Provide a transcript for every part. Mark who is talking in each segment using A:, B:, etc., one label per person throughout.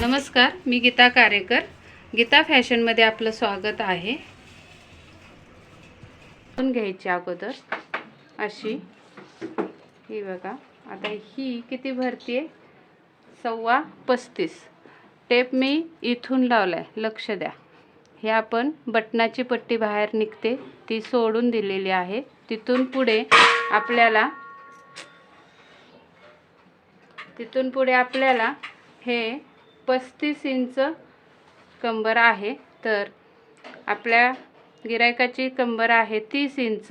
A: नमस्कार मी गीता कारेकर. गीता फॅशनमध्ये आपलं स्वागत आहे. पण घ्यायची अगोदर? अशी. ही बघा. आता ही किती भरती आहे? सव्वा पस्तीस. टेप मी इथून लावलाय. लक्ष द्या. हे आपण बटनाची पट्टी बाहेर निघते. ती सोडून दिलेली आहे. तिथून पुढे आपल्याला तिथून पुढे आपल्याला हे पस्तीस इंच कंबर आहे. तर आपल्या गिरायकाची कंबर आहे तीस इंच.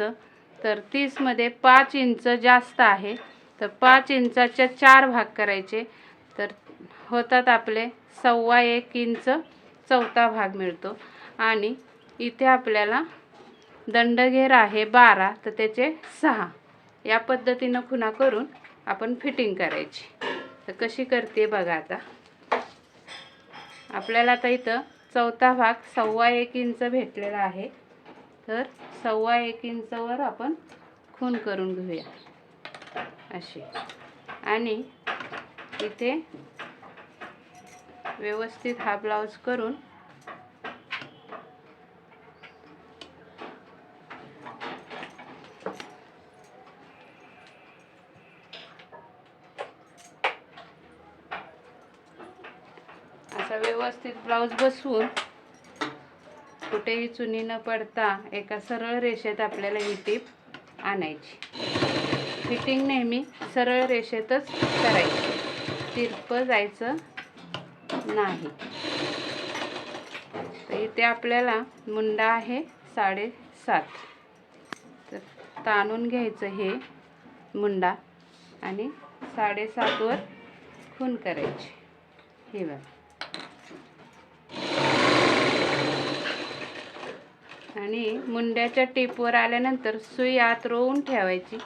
A: तर तीसमध्ये पाच इंच जास्त आहे. तर पाच इंचाच्या चार भाग करायचे. तर होतात आपले सव्वा एक इंच चौथा भाग मिळतो. आणि इथे आपल्याला दंडघेर आहे बारा. तर त्याचे सहा. या पद्धतीनं खुणा करून आपण फिटिंग करायची. तर कशी करते बघा आता. आपल्याला आता इथं चौथा भाग सव्वा एक इंच भेटलेला आहे. तर सव्वा एक इंचवर आपण खून करून घेऊया. अशी. आणि इथे व्यवस्थित हा ब्लाऊज करून असा व्यवस्थित ब्लाऊज बसवून कुठेही चुनी न पडता एका सरळ रेषेत आपल्याला ही टीप आणायची. फिटिंग नेहमी सरळ रेषेतच करायची. तिरपं जायचं नाही. तर इथे आपल्याला मुंडा आहे साडेसात. तर ताणून घ्यायचं हे मुंडा आणि साडेसातवर खून करायची. हे बघा. आणि मुंड्याच्या टीपवर आल्यानंतर सुई आत रोवून ठेवायची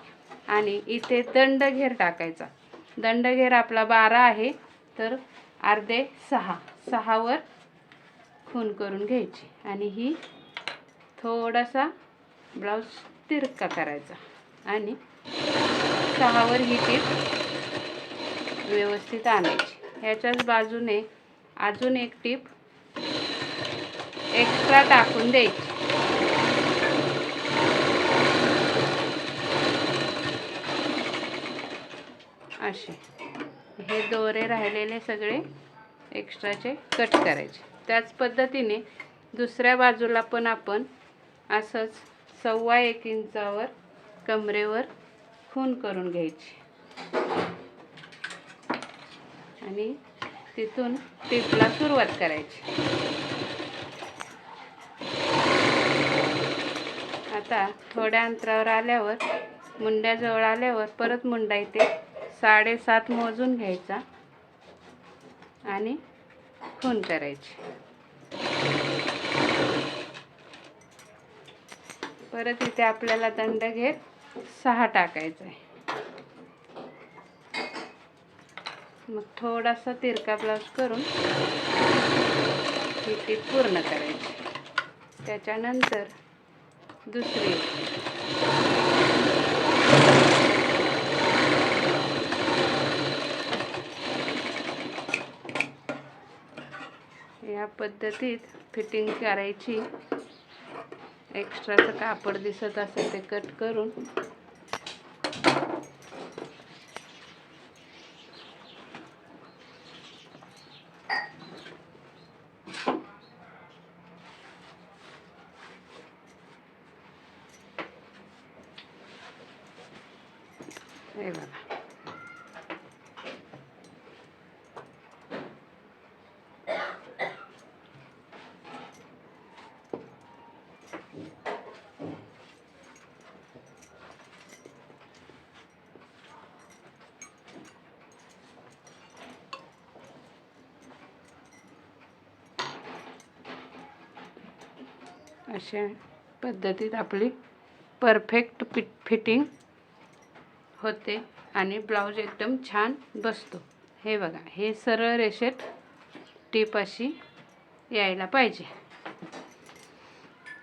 A: आणि इथे दंडघेर टाकायचा. दंडघेर आपला बारा आहे तर अर्धे सहा. सहावर खून करून घ्यायची आणि ही थोडासा ब्लाऊज तिरका करायचा. आणि सहावर ही टीप व्यवस्थित आणायची. ह्याच्याच बाजूने अजून एक टीप एक्स्ट्रा टाकून द्यायची. असे हे दोरे राहिलेले सगळे एक्स्ट्राचे कट करायचे. त्याच पद्धतीने दुसऱ्या बाजूला पण आपण असंच सव्वा एक इंचावर कमरेवर खून करून घ्यायची. आणि तिथून टिपला सुरुवात करायची. आता थोड्या अंतरावर आल्यावर मुंड्याजवळ आल्यावर परत मुंडा इथे साडेसात मोजून घ्यायचा आणि खून करायची. परत इथे आपल्याला दंड घेत सहा टाकायचा आहे. मग थोडासा तिरका ब्लाउज करून ही टीप पूर्ण करायची. त्याच्यानंतर दुसरी या पद्धतीत फिटिंग करायची. एक्स्ट्राचं कापड दिसत असेल ते कट करून. हे बघा. अशा पद्धतीत आपली परफेक्ट फिट फिटिंग होते आणि ब्लाऊज एकदम छान बसतो. हे बघा हे सरळ रेषेत टीप अशी यायला पाहिजे.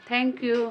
A: थँक्यू